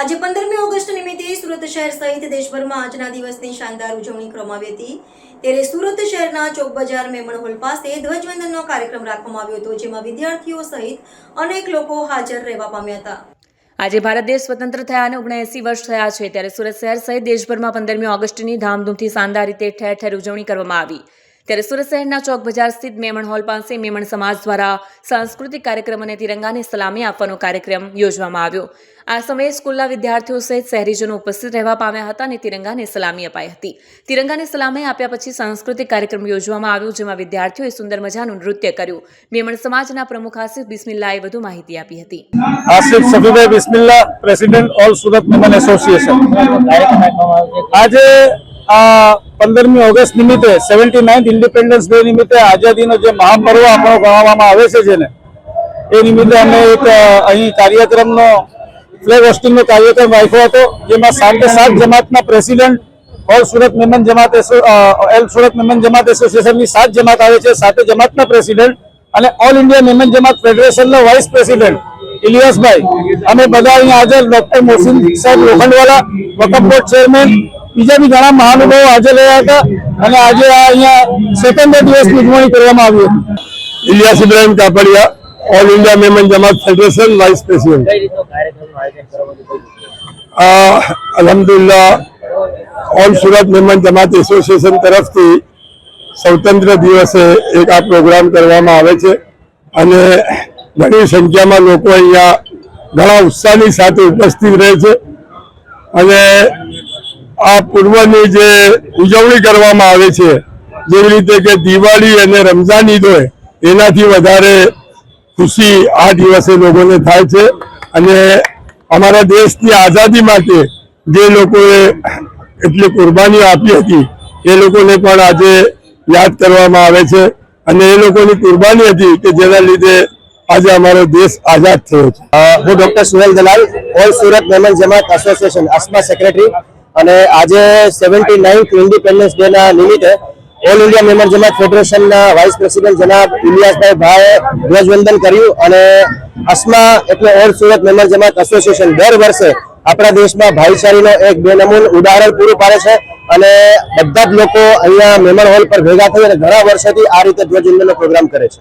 આજે પંદરમી ઓગસ્ટ નિમિત્તે સુરત શહેર સહિત દેશભરમાં આજના દિવસની શાનદાર ઉજવણી કરવામાં આવી હતી. ત્યારે સુરત શહેરના ચોક બજાર મેમણ હોલ પાસે ધ્વજવંદનનો કાર્યક્રમ રાખવામાં આવ્યો હતો, જેમાં વિદ્યાર્થીઓ સહિત અનેક લોકો હાજર રહેવા પામ્યા હતા. આજે ભારત દેશ સ્વતંત્ર થયા અને ઓગણએંસી વર્ષ થયા છે, ત્યારે સુરત શહેર સહિત દેશભરમાં પંદરમી ઓગસ્ટની ધામધૂમથી શાનદાર રીતે ઠેર ઠેર ઉજવણી કરવામાં આવી. ત્યારે સુરત શહેરના ચોક બજાર સ્થિત મેમણ હોલ પાસે મેમણ સમાજ દ્વારા સાંસ્કૃતિક કાર્યક્રમ અને તિરંગાને સલામી આપવાનો કાર્યક્રમ યોજવામાં આવ્યો. આ સમયે સ્કૂલના વિદ્યાર્થીઓ સહિત શહેરીજનો ઉપસ્થિત રહેવા પામ્યા હતા અને તિરંગાને સલામી અપાઈ હતી. તિરંગાને સલામી આપ્યા પછી સાંસ્કૃતિક કાર્યક્રમ યોજવામાં આવ્યો, જેમાં વિદ્યાર્થીઓએ સુંદર મજાનું નૃત્ય કર્યું. મેમણ સમાજના પ્રમુખ આસિફ બિસ્મિલ્લાએ વધુ માહિતી આપી હતી. Asif Safibhai Bismilla president all Surat association. આજે પંદરમી ઓગસ્ટ નિમિત્તે, સેવન્ટી નાઇન્થ ઇન્ડિપેન્ડન્સ ડે નિમિત્તે આઝાદીનો જે મહાપર્વ આપણો ગણવામાં આવે છે જેને, એ નિમિત્તે અમે એક અહીં કાર્યક્રમનો ફ્લેગ હોસ્ટિંગનો કાર્યક્રમ રાખ્યો હતો, જેમાં સાતે સાત જમાતના president all Surat Memon Jamat all Surat Memon Jamat એસોસિએશનની સાત જમાત આવે છે, સાતે જમાતના પ્રેસિડેન્ટ અને ઓલ ઇન્ડિયા મેમન જમાત ફેડરેશનના વાઇસ પ્રેસિડેન્ટ ઇલિયાસભાઈ. અમે બધા અહીંયા હાજર ડોક્ટર મોહસિન સાહેબ લોખંડવાલા, વકફ બોર્ડ ચેરમેન બીજા બી ઘણા મહાનુભાવો હાજર રહ્યા હતા અને આજે આ અહીંયા સેકન્ડ દિવસ ઉજવણી કરવામાં આવી હતી. Ilyas Ibrahim Kapadia all India Memon Jamat federation vice president અલહમદુલ્લા all Surat Memon Jamat association તરફથી સ્વતંત્ર દિવસે એક આ પ્રોગ્રામ કરવામાં આવે છે અને ઘણી સંખ્યામાં લોકો અહીંયા ઘણા ઉત્સાહની સાથે ઉપસ્થિત રહે છે અને આ પૂર્વની જે ઉજવણી કરવામાં આવે છે, જેવી રીતે કે દિવાળી અને રમઝાન ઈદ હોય, એનાથી વધારે ખુશી આ દિવસે લોકોને થાય છે. અને અમારા દેશની આઝાદી માટે જે લોકોએ એટલી કુરબાનીઓ આપી હતી, એ લોકોને પણ આજે યાદ કરવામાં આવે છે. અને એ લોકોની કુરબાની હતી કે જેના લીધે આજે અમારો દેશ આઝાદ થયો છે. હું doctor Suhel Dalal, all Surat Memon Jamat association Asma secretary અને આજે સેવન્ટી નાઇન્થ ઇન્ડિપેન્ડન્સ ડે ના નિમિત્તે ઓલ ઇન્ડિયા મેમ્બર જમાત ફેડરેશનના વાઇસ પ્રેસિડેન્ટ જનાબ ઇલિયાસભાઈ ભાઈએ ધ્વજવંદન કર્યું અને અસ્મા એટલે all Surat member Jamat association દર વર્ષે આપણા દેશમાં ભાઈચારીનો એક બેનમૂન ઉદાહરણ પૂરું પાડે છે અને બધા જ લોકો અહીંયા મેમર હોલ પર ભેગા થઈ અને ઘણા વર્ષોથી આ રીતે ધ્વજવંદનનો પ્રોગ્રામ કરે છે.